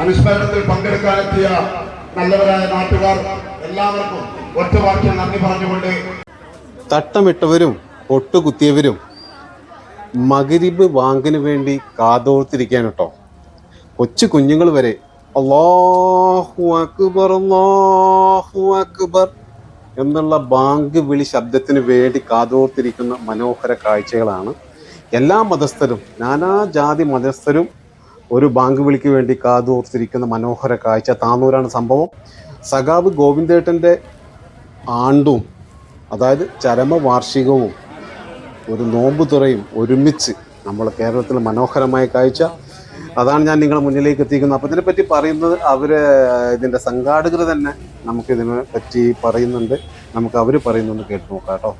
അനുസ്മരണത്തിൽ പങ്കെടുക്കാനെത്തിയ നല്ലവരായ നാട്ടുകാർ എല്ലാവർക്കും ഒറ്റവാക്യം നന്ദി പറഞ്ഞുകൊണ്ട് തട്ടമിട്ടവരും ഒട്ടുകുത്തിയവരും മകരിബ് വാങ്ങിനു വേണ്ടി കാതോർത്തിരിക്കാൻ കേട്ടോ. കൊച്ചു കുഞ്ഞുങ്ങൾ വരെ. അല്ലാഹു അക്ബർ അല്ലാഹു അക്ബർ എന്നുള്ള ബാങ്ക് വിളി ശബ്ദത്തിന് വേണ്ടി കാതോർത്തിരിക്കുന്ന മനോഹര കാഴ്ചകളാണ്. എല്ലാ മതസ്ഥരും നാനാജാതി മതസ്ഥരും ഒരു ബാങ്ക് വിളിക്ക് വേണ്ടി കാതോർത്തിരിക്കുന്ന മനോഹര കാഴ്ച. താന്നൂരാണ് സംഭവം. സഖാവ് ഗോവിന്ദേട്ടന്റെ ആണ്ടും അതായത് ചരമവാർഷികവും ഒരു നോമ്പ് തുറയും ഒരുമിച്ച് നമ്മൾ കേരളത്തിൽ മനോഹരമായ കാഴ്ച. അതാണ് ഞാൻ നിങ്ങളുടെ മുന്നിലേക്ക് എത്തിക്കുന്നത്. അപ്പോൾ ഇതിനെപ്പറ്റി പറയുന്നത് അവർ ഇതിന്റെ സംഘാടകർ തന്നെ നമുക്കിതിനെ പറ്റി പറയുന്നുണ്ട്. നമുക്ക് അവർ പറയുന്നുണ്ട് കേട്ട് നോക്കാം കേട്ടോ.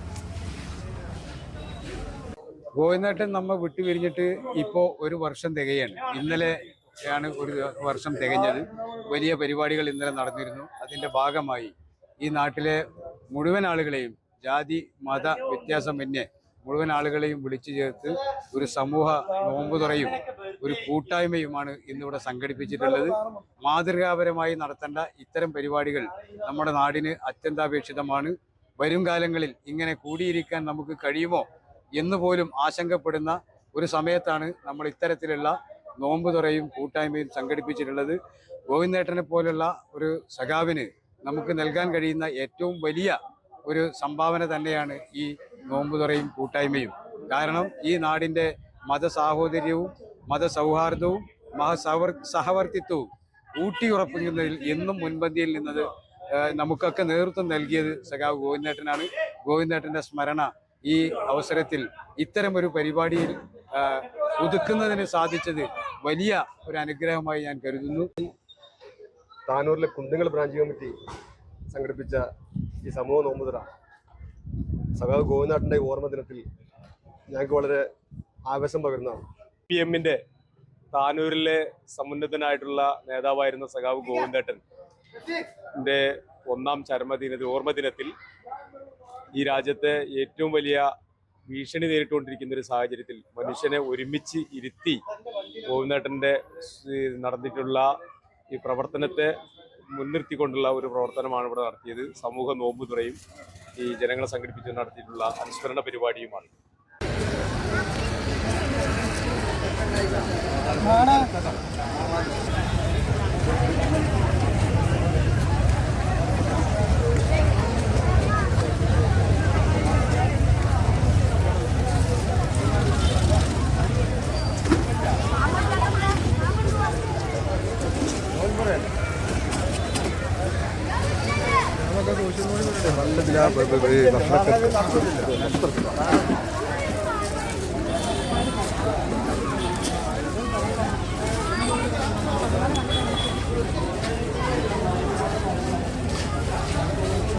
ഗോവിന്ദേട്ടൻ നമ്മൾ വിട്ടുപിരിഞ്ഞിട്ട് ഇപ്പോൾ ഒരു വർഷം തികയാണ്. ഇന്നലെ ആണ് ഒരു വർഷം തികഞ്ഞത്. വലിയ പരിപാടികൾ ഇന്നലെ നടന്നിരുന്നു. അതിന്റെ ഭാഗമായി ഈ നാട്ടിലെ മുഴുവൻ ആളുകളെയും ജാതി മത വ്യത്യാസം വ്യത്യാസമന്യേ മുഴുവൻ ആളുകളെയും വിളിച്ചു ചേർത്ത് ഒരു സമൂഹ നോമ്പ് തുറയും ഒരു കൂട്ടായ്മയുമാണ് ഇന്നിവിടെ സംഘടിപ്പിച്ചിട്ടുള്ളത്. മാതൃകാപരമായി നടത്തേണ്ട ഇത്തരം പരിപാടികൾ നമ്മുടെ നാടിന് അത്യന്താപേക്ഷിതമാണ്. വരും കാലങ്ങളിൽ ഇങ്ങനെ കൂടിയിരിക്കാൻ നമുക്ക് കഴിയുമോ? എന്ന് പോലും ആശങ്കപ്പെടുന്ന ഒരു സമയത്താണ് നമ്മൾ ഇത്തരത്തിലുള്ള നോമ്പ് തുറയും കൂട്ടായ്മയും സംഘടിപ്പിച്ചിട്ടുള്ളത്. ഗോവിന്ദേട്ടനെ പോലുള്ള ഒരു സഖാവിന് നമുക്ക് നൽകാൻ കഴിയുന്ന ഏറ്റവും വലിയ ഒരു സംഭാവന തന്നെയാണ് ഈ നോമ്പ് തുറയും കൂട്ടായ്മയും. കാരണം ഈ നാടിന്റെ മതസാഹോദര്യവും മതസൗഹാർദ്ദവും മഹസവർ സഹവർത്തിത്വവും ഊട്ടിയുറപ്പിക്കുന്നതിൽ എന്നും മുൻപന്തിയിൽ നിന്നത് നമുക്കൊക്കെ നേതൃത്വം നൽകിയത് സഖാവ് ഗോവിന്ദേട്ടനാണ്. ഗോവിന്ദേട്ടന്റെ സ്മരണ ഈ അവസരത്തിൽ ഇത്തരം ഒരു പരിപാടിയിൽ ഒതുക്കുന്നതിന് സാധിച്ചത് വലിയ ഒരു അനുഗ്രഹമായി ഞാൻ കരുതുന്നു. താനൂരിലെ കുന്തങ്ങൾ ബ്രാഞ്ച് കമ്മിറ്റി സംഘടിപ്പിച്ച ഈ സമൂഹ നോമ്പുതറ സഖാവ് ഗോവിനാട്ടിന്റെ ഓർമ്മ ദിനത്തിൽ ഞങ്ങൾക്ക് വളരെ ആവേശം പകരുന്നതാണ് പി എമ്മിന്റെ താനൂരിലെ സമുന്നതനായിട്ടുള്ള നേതാവായിരുന്ന സഖാവ് ഗോവിന്ദേട്ടൻ. ന്റെ ഒന്നാം ചരമദിനത്തിൽ ഓർമ്മ ദിനത്തിൽ ഈ രാജ്യത്തെ ഏറ്റവും വലിയ ഭീഷണി നേരിട്ടുകൊണ്ടിരിക്കുന്ന ഒരു സാഹചര്യത്തിൽ മനുഷ്യനെ ഒരുമിച്ച് ഇരുത്തി ഗോവിന്ദേട്ടന്റെ നടന്നിട്ടുള്ള ഈ പ്രവർത്തനത്തെ മുൻനിർത്തിക്കൊണ്ടുള്ള ഒരു പ്രവർത്തനമാണ് ഇവിടെ നടത്തിയത്. സമൂഹ നോമ്പുതുറയും ഈ ജനങ്ങളെ സംഘടിപ്പിച്ച് നടത്തിയിട്ടുള്ള അനുസ്മരണ പരിപാടിയുമാണ്. നല്ല